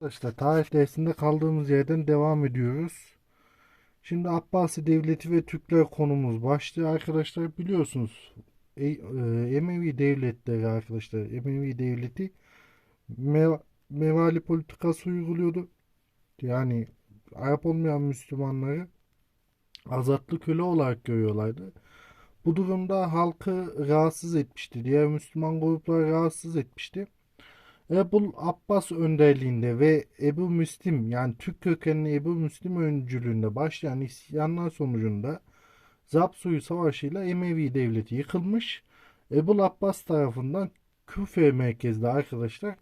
Arkadaşlar tarih dersinde kaldığımız yerden devam ediyoruz. Şimdi Abbasi Devleti ve Türkler konumuz başlıyor arkadaşlar. Biliyorsunuz e, e, Emevi devletleri arkadaşlar. Emevi devleti me- mevali politikası uyguluyordu. Yani Arap olmayan Müslümanları azatlı köle olarak görüyorlardı. Bu durumda halkı rahatsız etmişti. Diğer Müslüman grupları rahatsız etmişti. Ebu Abbas önderliğinde ve Ebu Müslim yani Türk kökenli Ebu Müslim öncülüğünde başlayan isyanlar sonucunda Zapsuyu Savaşı ile Emevi devleti yıkılmış. Ebu Abbas tarafından Küfe merkezli arkadaşlar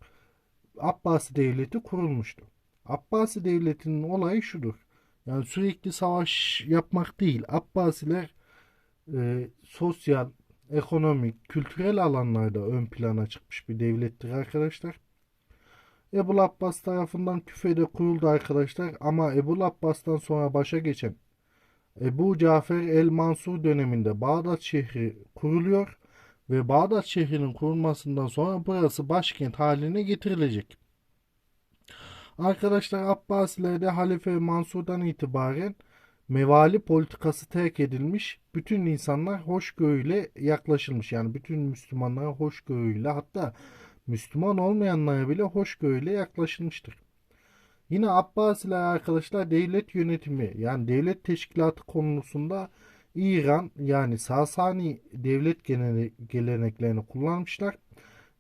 Abbasi devleti kurulmuştu. Abbasi devletinin olayı şudur. Yani sürekli savaş yapmak değil. Abbasiler e, sosyal, ekonomik, kültürel alanlarda ön plana çıkmış bir devlettir arkadaşlar. Ebu Abbas tarafından küfede kuruldu arkadaşlar ama Ebu Abbas'tan sonra başa geçen Ebu Cafer el-Mansur döneminde Bağdat şehri kuruluyor ve Bağdat şehrinin kurulmasından sonra burası başkent haline getirilecek. Arkadaşlar Abbasilerde Halife Mansur'dan itibaren mevali politikası terk edilmiş. Bütün insanlar hoşgörüyle yaklaşılmış. Yani bütün Müslümanlara hoşgörüyle hatta Müslüman olmayanlara bile hoşgörüyle yaklaşılmıştır. Yine Abbasiler arkadaşlar devlet yönetimi yani devlet teşkilatı konusunda İran yani Sasani devlet geleneklerini kullanmışlar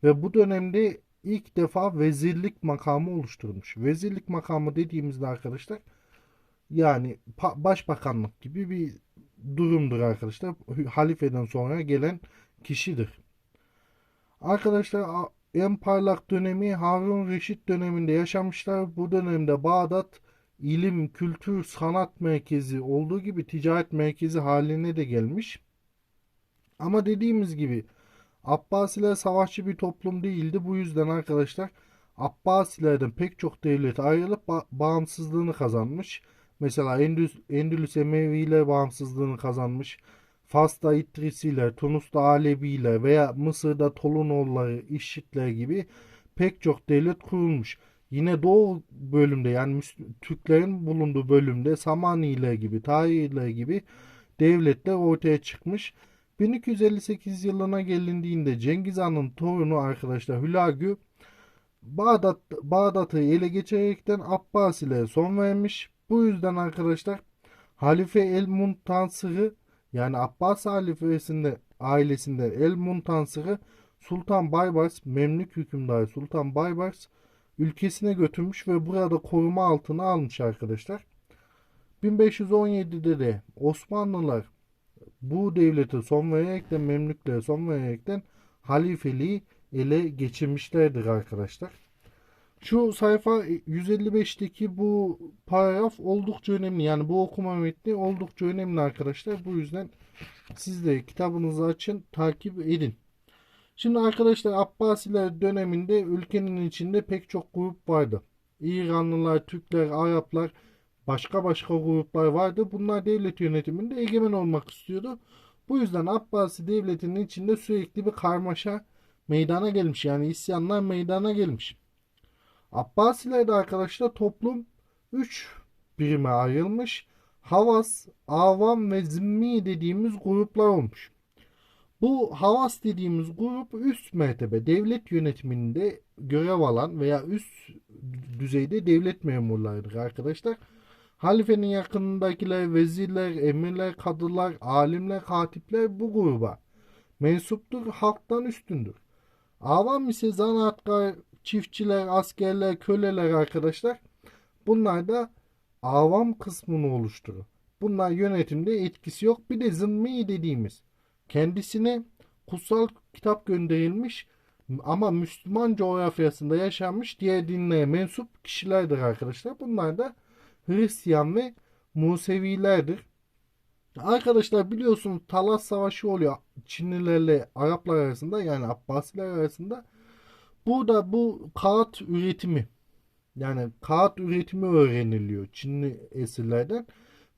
ve bu dönemde ilk defa vezirlik makamı oluşturulmuş. Vezirlik makamı dediğimizde arkadaşlar yani başbakanlık gibi bir durumdur arkadaşlar. Halifeden sonra gelen kişidir. Arkadaşlar en parlak dönemi Harun Reşit döneminde yaşamışlar. Bu dönemde Bağdat ilim, kültür, sanat merkezi olduğu gibi ticaret merkezi haline de gelmiş. Ama dediğimiz gibi Abbasiler savaşçı bir toplum değildi. Bu yüzden arkadaşlar Abbasilerden pek çok devlet ayrılıp ba- bağımsızlığını kazanmış. Mesela Endülüs, Endülüs Emeviler bağımsızlığını kazanmış. Fas'ta İdrisiler, Tunus'ta Aleviler veya Mısır'da Tolunoğulları, İşitler gibi pek çok devlet kurulmuş. Yine Doğu bölümde yani Türklerin bulunduğu bölümde Samaniler gibi, Tahiriler gibi devletler ortaya çıkmış. 1258 yılına gelindiğinde Cengiz Han'ın torunu arkadaşlar Hülagü Bağdat, Bağdat'ı ele geçirerekten Abbasilere son vermiş. Bu yüzden arkadaşlar Halife El Muntansır'ı yani Abbas halifesinde ailesinde El Muntansır'ı Sultan Baybars Memlük hükümdarı Sultan Baybars ülkesine götürmüş ve burada koruma altına almış arkadaşlar. 1517'de de Osmanlılar bu devlete son vererekten Memlüklere son vererekten halifeliği ele geçirmişlerdir arkadaşlar. Şu sayfa 155'teki bu paragraf oldukça önemli. Yani bu okuma metni oldukça önemli arkadaşlar. Bu yüzden siz de kitabınızı açın, takip edin. Şimdi arkadaşlar Abbasiler döneminde ülkenin içinde pek çok grup vardı. İranlılar, Türkler, Araplar, başka başka gruplar vardı. Bunlar devlet yönetiminde egemen olmak istiyordu. Bu yüzden Abbasi devletinin içinde sürekli bir karmaşa meydana gelmiş. Yani isyanlar meydana gelmiş. Abbasilerde arkadaşlar toplum 3 birime ayrılmış. Havas, Avam ve Zimmi dediğimiz gruplar olmuş. Bu Havas dediğimiz grup üst mertebe devlet yönetiminde görev alan veya üst düzeyde devlet memurlarıdır arkadaşlar. Halifenin yakınındakiler, vezirler, emirler, kadılar, alimler, katipler bu gruba mensuptur, halktan üstündür. Avam ise zanaatkar, çiftçiler, askerler, köleler arkadaşlar. Bunlar da avam kısmını oluşturur. Bunlar yönetimde etkisi yok. Bir de zımmi dediğimiz kendisine kutsal kitap gönderilmiş ama Müslüman coğrafyasında yaşanmış diğer dinlere mensup kişilerdir arkadaşlar. Bunlar da Hristiyan ve Musevilerdir. Arkadaşlar biliyorsunuz Talas Savaşı oluyor Çinlilerle Araplar arasında yani Abbasiler arasında. Burada bu kağıt üretimi yani kağıt üretimi öğreniliyor Çinli esirlerden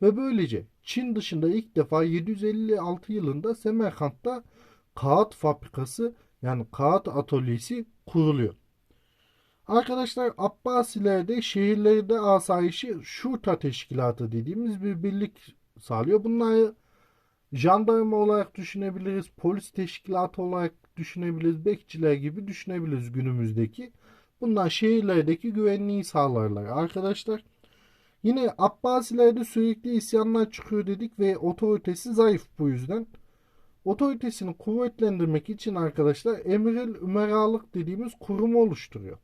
ve böylece Çin dışında ilk defa 756 yılında Semerkant'ta kağıt fabrikası yani kağıt atölyesi kuruluyor. Arkadaşlar Abbasilerde şehirlerde asayişi Şurta Teşkilatı dediğimiz bir birlik sağlıyor. Bunları jandarma olarak düşünebiliriz, polis teşkilatı olarak düşünebiliriz, bekçiler gibi düşünebiliriz günümüzdeki. Bunlar şehirlerdeki güvenliği sağlarlar arkadaşlar. Yine Abbasilerde sürekli isyanlar çıkıyor dedik ve otoritesi zayıf bu yüzden. Otoritesini kuvvetlendirmek için arkadaşlar Emiril Ümeralık dediğimiz kurumu oluşturuyor.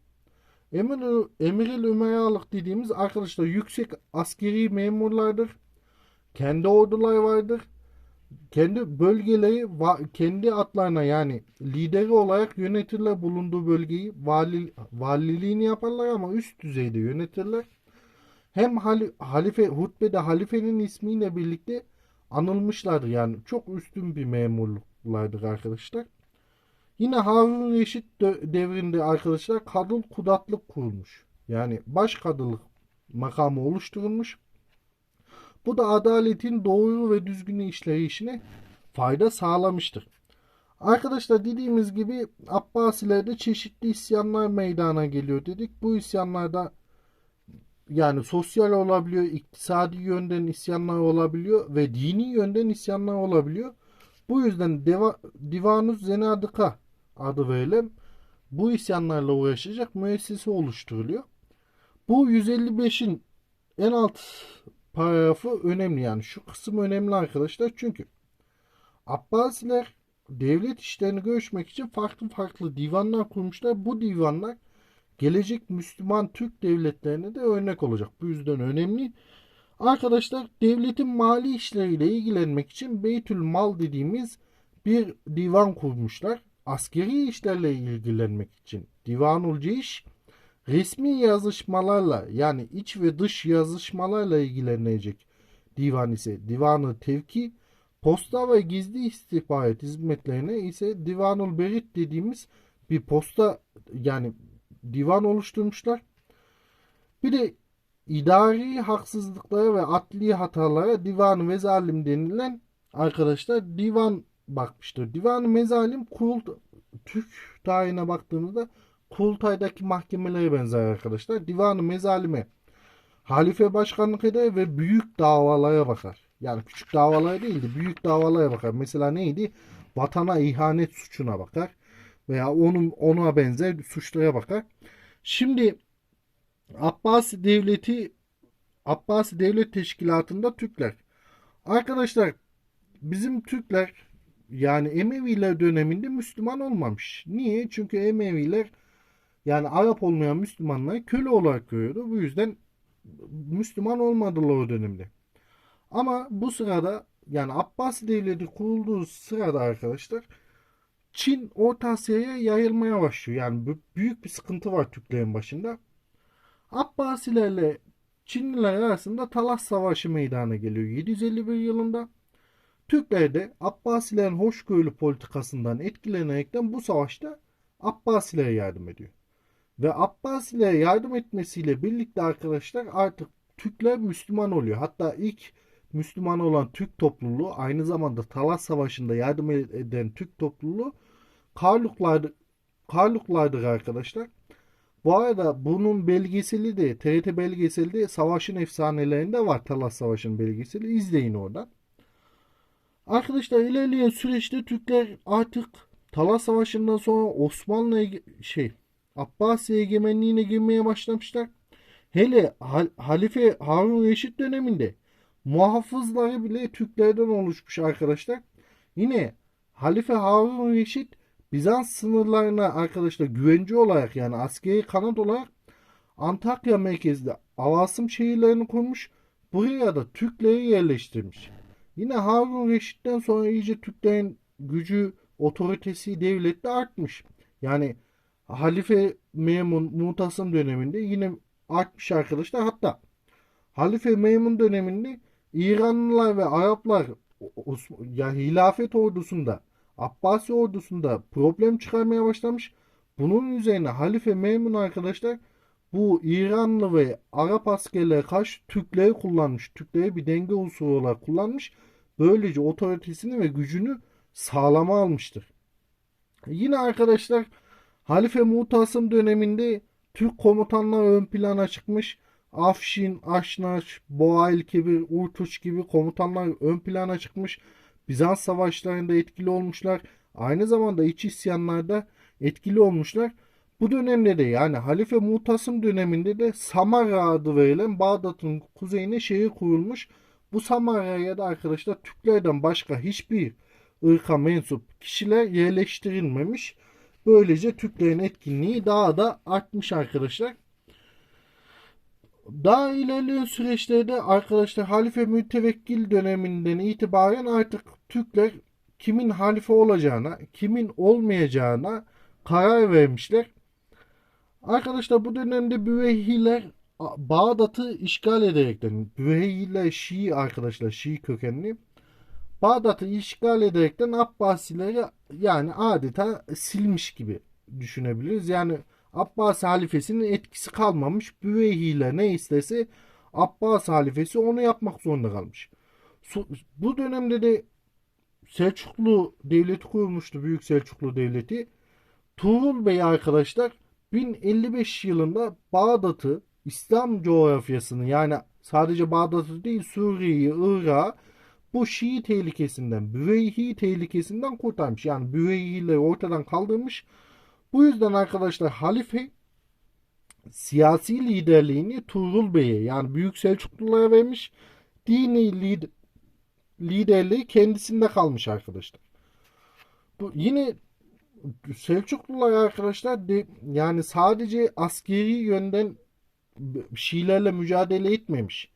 Emir, Emiril Ümeralık dediğimiz arkadaşlar yüksek askeri memurlardır. Kendi ordular vardır. Kendi bölgeleri kendi adlarına yani lideri olarak yönetirler bulunduğu bölgeyi vali, valiliğini yaparlar ama üst düzeyde yönetirler. Hem hali, halife hutbede halifenin ismiyle birlikte anılmışlardır yani çok üstün bir memurluklardır arkadaşlar. Yine Harun Reşit devrinde arkadaşlar kadın kudatlık kurulmuş. Yani baş kadılık makamı oluşturulmuş. Bu da adaletin doğru ve düzgün işleyişine fayda sağlamıştır. Arkadaşlar dediğimiz gibi Abbasilerde çeşitli isyanlar meydana geliyor dedik. Bu isyanlarda yani sosyal olabiliyor, iktisadi yönden isyanlar olabiliyor ve dini yönden isyanlar olabiliyor. Bu yüzden Deva, Divanus Zenadika adı verilen bu isyanlarla uğraşacak müessese oluşturuluyor. Bu 155'in en alt paragrafı önemli yani şu kısım önemli arkadaşlar çünkü Abbasiler devlet işlerini görüşmek için farklı farklı divanlar kurmuşlar. Bu divanlar gelecek Müslüman Türk devletlerine de örnek olacak. Bu yüzden önemli. Arkadaşlar devletin mali işleriyle ilgilenmek için Beytül Mal dediğimiz bir divan kurmuşlar. Askeri işlerle ilgilenmek için Divanul Ceyş resmi yazışmalarla yani iç ve dış yazışmalarla ilgilenecek divan ise Divanı Tevki posta ve gizli istihbarat hizmetlerine ise Divanul Berit dediğimiz bir posta yani divan oluşturmuşlar. Bir de idari haksızlıklara ve adli hatalara divan ve zalim denilen arkadaşlar divan bakmıştır. Divan mezalim kurul Türk tarihine baktığımızda Kurultay'daki mahkemelere benzer arkadaşlar. Divanı mezalime halife başkanlık eder ve büyük davalara bakar. Yani küçük davalara değil de büyük davalara bakar. Mesela neydi? Vatana ihanet suçuna bakar veya onun ona benzer suçlara bakar. Şimdi Abbasi devleti Abbasi devlet teşkilatında Türkler. Arkadaşlar bizim Türkler yani Emeviler döneminde Müslüman olmamış. Niye? Çünkü Emeviler yani Arap olmayan Müslümanları köle olarak görüyordu. Bu yüzden Müslüman olmadılar o dönemde. Ama bu sırada yani Abbasi devleti kurulduğu sırada arkadaşlar Çin Orta Asya'ya yayılmaya başlıyor. Yani büyük bir sıkıntı var Türklerin başında. Abbasilerle Çinliler arasında Talas Savaşı meydana geliyor 751 yılında. Türkler de Abbasilerin hoşgörülü politikasından etkilenerekten bu savaşta Abbasilere yardım ediyor. Ve Abbasilere yardım etmesiyle birlikte arkadaşlar artık Türkler Müslüman oluyor. Hatta ilk Müslüman olan Türk topluluğu aynı zamanda Talas Savaşı'nda yardım eden Türk topluluğu Karluklardır, Karluklardır arkadaşlar. Bu arada bunun belgeseli de TRT belgeseli de Savaşın Efsanelerinde var. Talas Savaşı'nın belgeseli. İzleyin oradan. Arkadaşlar ilerleyen süreçte Türkler artık Talas Savaşı'ndan sonra Osmanlı şey Abbasi egemenliğine girmeye başlamışlar. Hele Halife Harun Reşit döneminde muhafızları bile Türklerden oluşmuş arkadaşlar. Yine Halife Harun Reşit Bizans sınırlarına arkadaşlar güvence olarak yani askeri kanat olarak Antakya merkezde Avasım şehirlerini kurmuş. Buraya da Türkleri yerleştirmiş. Yine Harun Reşit'ten sonra iyice Türklerin gücü, otoritesi devlette artmış. Yani Halife Memun Mutasım döneminde yine artmış arkadaşlar. Hatta Halife Memun döneminde İranlılar ve Araplar yani hilafet ordusunda Abbasi ordusunda problem çıkarmaya başlamış. Bunun üzerine Halife Memun arkadaşlar bu İranlı ve Arap askerlere karşı Türkleri kullanmış. Türkleri bir denge unsuru olarak kullanmış. Böylece otoritesini ve gücünü sağlama almıştır. Yine arkadaşlar Halife Mutasım döneminde Türk komutanlar ön plana çıkmış. Afşin, Aşnaş, Boğail Kebir, Urtuç gibi komutanlar ön plana çıkmış. Bizans savaşlarında etkili olmuşlar. Aynı zamanda iç isyanlarda etkili olmuşlar. Bu dönemde de yani Halife Mutasım döneminde de Samarra adı verilen Bağdat'ın kuzeyine şehir kurulmuş. Bu Samarra'ya da arkadaşlar Türklerden başka hiçbir ırka mensup kişiler yerleştirilmemiş. Böylece Türklerin etkinliği daha da artmış arkadaşlar. Daha ilerleyen süreçlerde arkadaşlar halife mütevekkil döneminden itibaren artık Türkler kimin halife olacağına, kimin olmayacağına karar vermişler. Arkadaşlar bu dönemde Büveyhiler Bağdat'ı işgal ederekten, Büveyhiler Şii arkadaşlar, Şii kökenli. Bağdat'ı işgal ederekten Abbasileri yani adeta silmiş gibi düşünebiliriz. Yani Abbas halifesinin etkisi kalmamış. Büveyhiler ne istese Abbas halifesi onu yapmak zorunda kalmış. Bu dönemde de Selçuklu devleti kurulmuştu. Büyük Selçuklu devleti. Tuğrul Bey arkadaşlar 1055 yılında Bağdat'ı İslam coğrafyasını yani sadece Bağdat'ı değil Suriye'yi, Irak'ı bu Şii tehlikesinden, Büveyhi tehlikesinden kurtarmış. Yani Büveyhi'leri ortadan kaldırmış. Bu yüzden arkadaşlar halife siyasi liderliğini Tuğrul Bey'e yani Büyük Selçuklulara vermiş. Dini lider, liderliği kendisinde kalmış arkadaşlar. Bu yine Selçuklular arkadaşlar de, yani sadece askeri yönden Şiilerle mücadele etmemiş.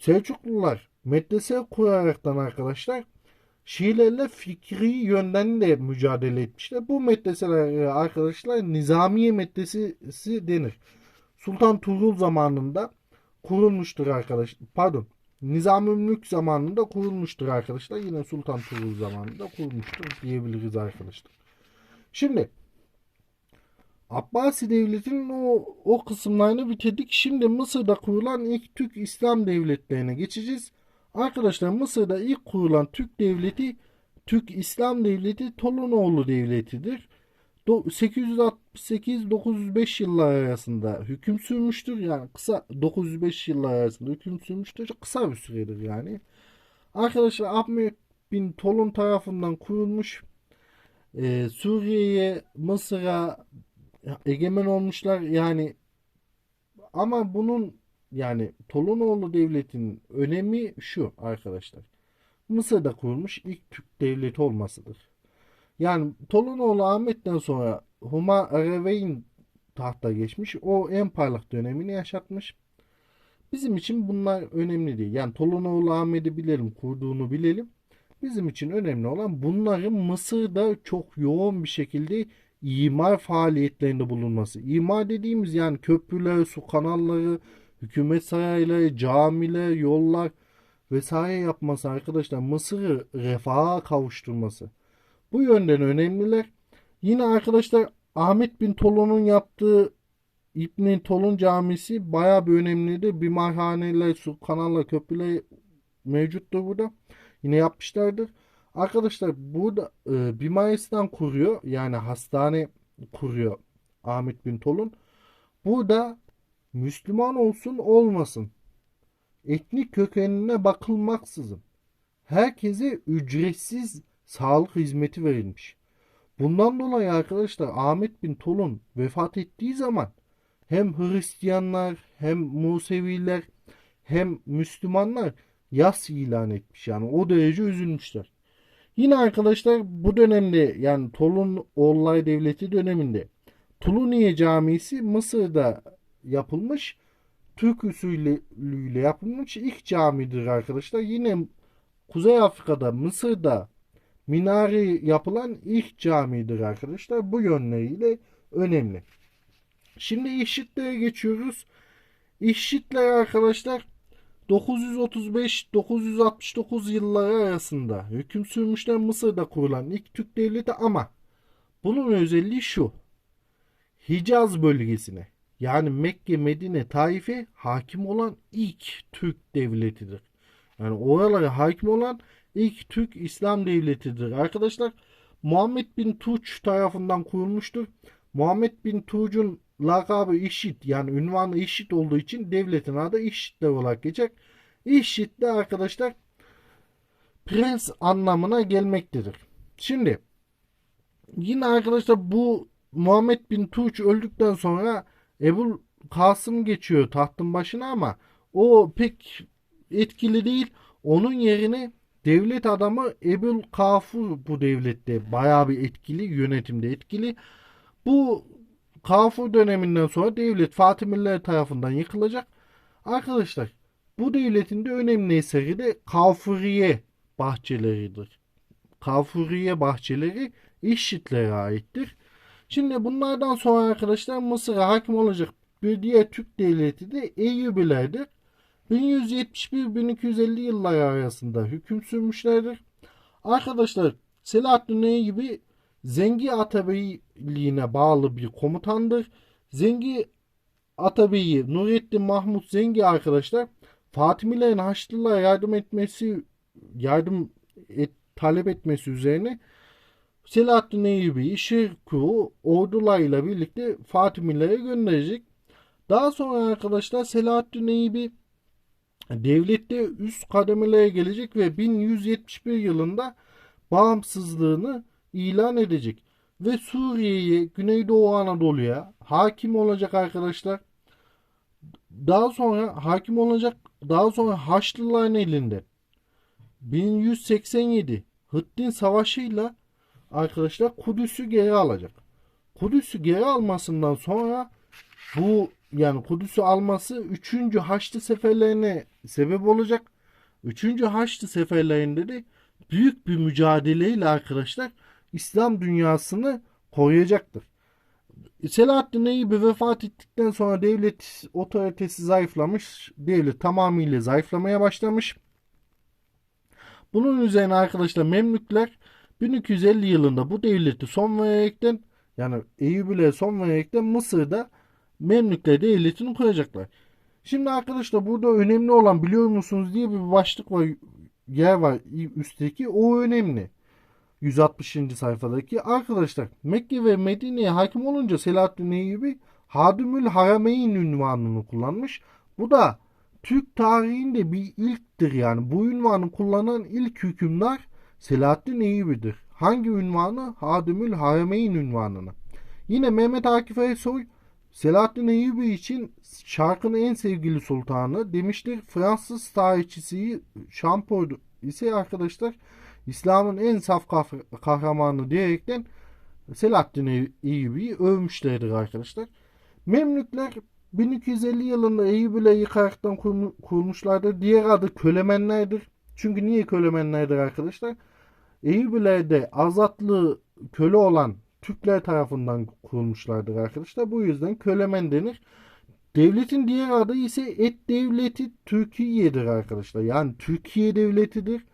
Selçuklular medrese kuraraktan arkadaşlar Şiilerle fikri yönden de mücadele etmişler. Bu medreseler arkadaşlar Nizamiye medresesi denir. Sultan Tuğrul zamanında kurulmuştur arkadaşlar. Pardon. Nizami Mülk zamanında kurulmuştur arkadaşlar. Yine Sultan Tuğrul zamanında kurulmuştur diyebiliriz arkadaşlar. Şimdi Abbasi Devleti'nin o, o kısımlarını bitirdik. Şimdi Mısır'da kurulan ilk Türk İslam devletlerine geçeceğiz. Arkadaşlar Mısır'da ilk kurulan Türk devleti Türk İslam Devleti Tolunoğlu Devleti'dir. 868-905 yıllar arasında hüküm sürmüştür. Yani kısa 905 yıllar arasında hüküm sürmüştür. Kısa bir süredir yani. Arkadaşlar Ahmet bin Tolun tarafından kurulmuş e, Suriye'ye, Mısır'a egemen olmuşlar. Yani ama bunun yani Tolunoğlu devletinin önemi şu arkadaşlar. Mısır'da kurulmuş ilk Türk devleti olmasıdır. Yani Tolunoğlu Ahmet'ten sonra Huma Ereveyn tahta geçmiş. O en parlak dönemini yaşatmış. Bizim için bunlar önemli değil. Yani Tolunoğlu Ahmet'i bilelim, kurduğunu bilelim. Bizim için önemli olan bunların Mısır'da çok yoğun bir şekilde imar faaliyetlerinde bulunması. İmar dediğimiz yani köprüler, su kanalları, hükümet sarayları, camiler, yollar vesaire yapması arkadaşlar Mısır'ı refaha kavuşturması. Bu yönden önemliler. Yine arkadaşlar Ahmet bin Tolun'un yaptığı İbn Tolun Camisi bayağı bir önemliydi. Bimarhaneler, su kanallar, köprüler mevcuttur burada. Yine yapmışlardır. Arkadaşlar burada e, Bimaristan kuruyor. Yani hastane kuruyor Ahmet bin Tolun. Burada Müslüman olsun olmasın. Etnik kökenine bakılmaksızın herkese ücretsiz sağlık hizmeti verilmiş. Bundan dolayı arkadaşlar Ahmet bin Tolun vefat ettiği zaman hem Hristiyanlar hem Museviler hem Müslümanlar yas ilan etmiş. Yani o derece üzülmüşler. Yine arkadaşlar bu dönemde yani Tolun Oğullar Devleti döneminde Tuluniye Camisi Mısır'da yapılmış. Türk usulüyle yapılmış ilk camidir arkadaşlar. Yine Kuzey Afrika'da Mısır'da minare yapılan ilk camidir arkadaşlar. Bu yönleriyle önemli. Şimdi İşitlere geçiyoruz. İşitler arkadaşlar 935-969 yılları arasında hüküm sürmüşler Mısır'da kurulan ilk Türk devleti ama bunun özelliği şu. Hicaz bölgesine yani Mekke, Medine, Taif'e hakim olan ilk Türk devletidir. Yani oralara hakim olan ilk Türk İslam devletidir. Arkadaşlar Muhammed bin Tuç tarafından kurulmuştur. Muhammed bin Tuç'un lakabı İşit yani ünvanı İşit olduğu için devletin adı İşitler olarak geçer. İşit de arkadaşlar prens anlamına gelmektedir. Şimdi yine arkadaşlar bu Muhammed bin Tuğç öldükten sonra Ebu Kasım geçiyor tahtın başına ama o pek etkili değil. Onun yerine devlet adamı Ebul Kafur bu devlette bayağı bir etkili, yönetimde etkili. Bu Kafur döneminden sonra devlet Fatimiler tarafından yıkılacak. Arkadaşlar bu devletin de önemli eseri de Kafuriye bahçeleridir. Kafuriye bahçeleri İşitlere aittir. Şimdi bunlardan sonra arkadaşlar Mısır'a hakim olacak bir diğer Türk devleti de Eyyubilerdir. 1171-1250 yılları arasında hüküm sürmüşlerdir. Arkadaşlar Selahaddin Eyyubi Zengi Atabeyliğine bağlı bir komutandır. Zengi Atabeyi Nurettin Mahmut Zengi arkadaşlar Fatimilerin Haçlılara yardım etmesi yardım et, talep etmesi üzerine Selahaddin Eyyubi'yi Şirku'yu ordularıyla birlikte Fatimilere gönderecek. Daha sonra arkadaşlar Selahaddin Eyyubi devlette üst kademelere gelecek ve 1171 yılında bağımsızlığını ilan edecek. Ve Suriye'ye, Güneydoğu Anadolu'ya hakim olacak arkadaşlar. Daha sonra hakim olacak. Daha sonra Haçlıların elinde 1187 Hıttin Savaşı'yla arkadaşlar Kudüs'ü geri alacak. Kudüs'ü geri almasından sonra bu yani Kudüs'ü alması 3. Haçlı seferlerine sebep olacak. 3. Haçlı seferlerinde de büyük bir mücadeleyle arkadaşlar İslam dünyasını koruyacaktır. Selahaddin Eyyubi vefat ettikten sonra devlet otoritesi zayıflamış. Devlet tamamıyla zayıflamaya başlamış. Bunun üzerine arkadaşlar Memlükler 1250 yılında bu devleti son vererekten yani Eyyubi'ye son vererekten Mısır'da Memlükler devletini kuracaklar. Şimdi arkadaşlar burada önemli olan biliyor musunuz diye bir başlık var yer var üstteki o önemli. 160. sayfadaki arkadaşlar Mekke ve Medine'ye hakim olunca Selahaddin Eyyubi Hadimül Harameyn ünvanını kullanmış. Bu da Türk tarihinde bir ilktir yani. Bu ünvanı kullanan ilk hükümdar Selahaddin Eyyubi'dir. Hangi ünvanı? Hadimül Harameyn ünvanını. Yine Mehmet Akif Ersoy Selahaddin Eyyubi için şarkının en sevgili sultanı demiştir. Fransız tarihçisi Champollion ise arkadaşlar İslam'ın en saf kahramanı diyerekten Selahaddin Eyyubi'yi övmüşlerdir arkadaşlar. Memlükler 1250 yılında Eyyubi'yle yıkaraktan kurmuşlardır. Diğer adı Kölemenlerdir. Çünkü niye Kölemenlerdir arkadaşlar? Eyyubilerde azatlı köle olan Türkler tarafından kurulmuşlardır arkadaşlar. Bu yüzden Kölemen denir. Devletin diğer adı ise Et Devleti Türkiye'dir arkadaşlar. Yani Türkiye Devleti'dir.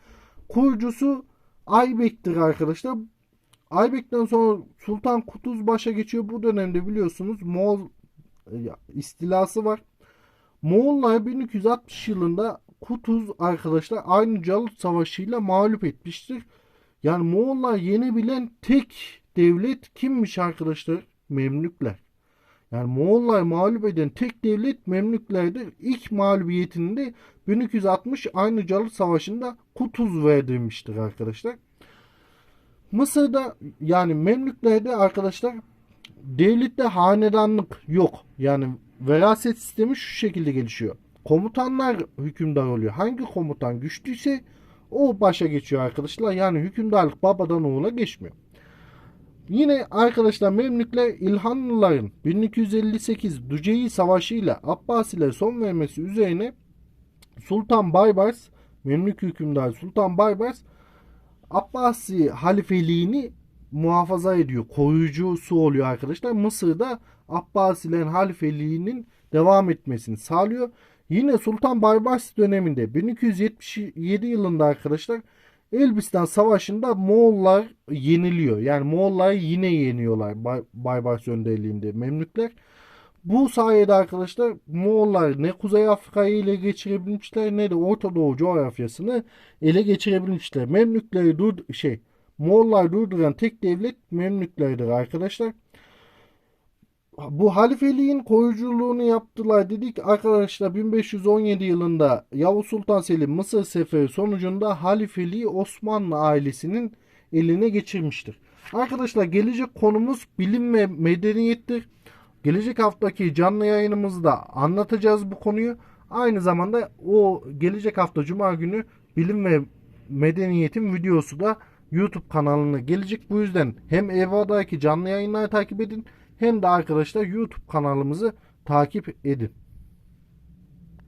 Kurucusu Aybek'tir arkadaşlar. Aybek'ten sonra Sultan Kutuz başa geçiyor. Bu dönemde biliyorsunuz Moğol istilası var. Moğollar 1260 yılında Kutuz arkadaşlar aynı Calut Savaşı ile mağlup etmiştir. Yani Moğollar yenebilen tek devlet kimmiş arkadaşlar? Memlükler. Yani Moğollar mağlup eden tek devlet Memlüklerdir. İlk mağlubiyetini de 1260 aynı Calut Savaşı'nda Kutuz verdirmiştir arkadaşlar. Mısır'da yani Memlüklerde arkadaşlar devlette hanedanlık yok. Yani veraset sistemi şu şekilde gelişiyor. Komutanlar hükümdar oluyor. Hangi komutan güçlüyse o başa geçiyor arkadaşlar. Yani hükümdarlık babadan oğula geçmiyor. Yine arkadaşlar Memlükler İlhanlıların 1258 Düceyi Savaşı ile Abbasiler son vermesi üzerine Sultan Baybars Memlük hükümdar Sultan Baybars Abbasi halifeliğini muhafaza ediyor. Koruyucusu oluyor arkadaşlar. Mısır'da Abbasilerin halifeliğinin devam etmesini sağlıyor. Yine Sultan Baybars döneminde 1277 yılında arkadaşlar Elbistan Savaşı'nda Moğollar yeniliyor. Yani Moğollar yine yeniyorlar Bay Baybars önderliğinde Memlükler. Bu sayede arkadaşlar Moğollar ne Kuzey Afrika'yı ele geçirebilmişler ne de Orta Doğu coğrafyasını ele geçirebilmişler. Memlükleri dur şey Moğollar durduran tek devlet Memlüklerdir arkadaşlar. Bu halifeliğin koyuculuğunu yaptılar dedik arkadaşlar 1517 yılında Yavuz Sultan Selim Mısır seferi sonucunda halifeliği Osmanlı ailesinin eline geçirmiştir. Arkadaşlar gelecek konumuz bilim ve medeniyettir. Gelecek haftaki canlı yayınımızda anlatacağız bu konuyu. Aynı zamanda o gelecek hafta cuma günü bilim ve medeniyetin videosu da YouTube kanalına gelecek. Bu yüzden hem EVA'daki canlı yayınları takip edin hem de arkadaşlar YouTube kanalımızı takip edin.